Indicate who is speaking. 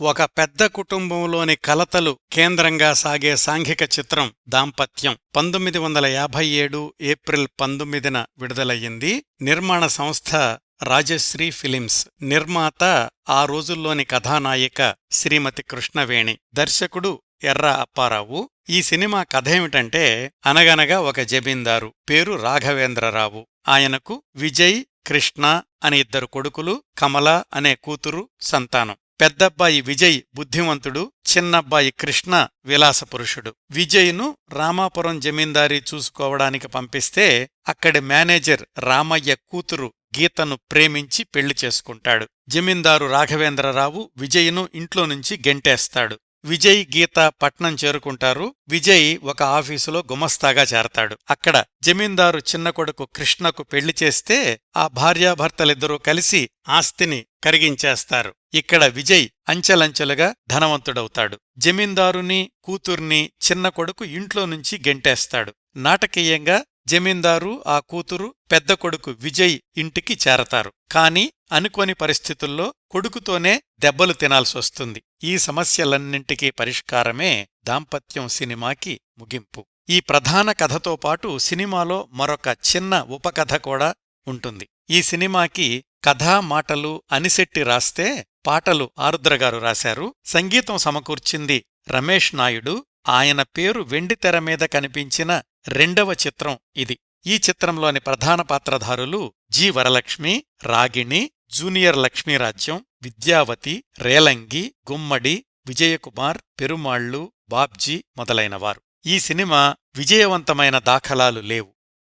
Speaker 1: ఒక పెద్ద కుటుంబంలోని కలతలు కేంద్రంగా సాగే సాంఘిక చిత్రం దాంపత్యం పంతొమ్మిది వందల యాభై ఏడు ఏప్రిల్ పంతొమ్మిదిన విడుదలయ్యింది. నిర్మాణ సంస్థ రాజశ్రీ ఫిలిమ్స్. నిర్మాత ఆ రోజుల్లోని కథానాయిక శ్రీమతి కృష్ణవేణి. దర్శకుడు ఎర్ర అప్పారావు. ఈ సినిమా కథేమిటంటే అనగనగా ఒక జమీందారు పేరు రాఘవేంద్రరావు. ఆయనకు విజయ్ కృష్ణ అనే ఇద్దరు కొడుకులు కమల అనే కూతురు సంతానం. పెద్దబ్బాయి విజయ్ బుద్ధిమంతుడు చిన్నబ్బాయి కృష్ణ విలాసపురుషుడు విజయ్ను రామాపురం జమీందారీ చూసుకోవడానికి పంపిస్తే అక్కడి మేనేజర్ రామయ్య కూతురు గీతను ప్రేమించి పెళ్ళి చేసుకుంటాడు. జమీందారు రాఘవేంద్రరావు విజయ్ను ఇంట్లో నుంచి గెంటేస్తాడు. విజయ్ గీత పట్నం చేరుకుంటారు. విజయ్ ఒక ఆఫీసులో గుమస్తాగా చేరతాడు. అక్కడ జమీందారు చిన్న కొడుకు కృష్ణకు పెళ్ళి చేస్తే ఆ భార్యాభర్తలిద్దరూ కలిసి ఆస్తిని కరిగించేస్తారు. ఇక్కడ విజయ్ అంచెలంచెలుగా ధనవంతుడవుతాడు. జమీందారుని కూతుర్ని చిన్న కొడుకు ఇంట్లో నుంచి గెంటేస్తాడు. నాటకీయంగా జమీందారు ఆ కూతురు పెద్ద కొడుకు విజయ్ ఇంటికి చేరతారు. కాని అనుకోని పరిస్థితుల్లో కొడుకుతోనే దెబ్బలు తినాల్సొస్తుంది. ఈ సమస్యలన్నింటికీ పరిష్కారమే దాంపత్యం సినిమాకి ముగింపు. ఈ ప్రధాన కథతో పాటు సినిమాలో మరొక చిన్న ఉపకథ కూడా ఉంటుంది. ఈ సినిమాకి కథా మాటలు అనిశెట్టి రాస్తే పాటలు ఆరుద్రగారు రాశారు. సంగీతం సమకూర్చింది రమేష్ నాయుడు ఆయన పేరు వెండితెర మీద కనిపించిన రెండవ చిత్రం ఇది. ఈ చిత్రంలోని ప్రధాన పాత్రధారులు జి. వరలక్ష్మి రాగిణి జూనియర్ లక్ష్మీరాజ్యం విద్యావతి రేలంగి గుమ్మడి విజయకుమార్ పెరుమాళ్ళు బాబ్జీ మొదలైనవారు. ఈ సినిమా విజయవంతమైన దాఖలాలు లేవు.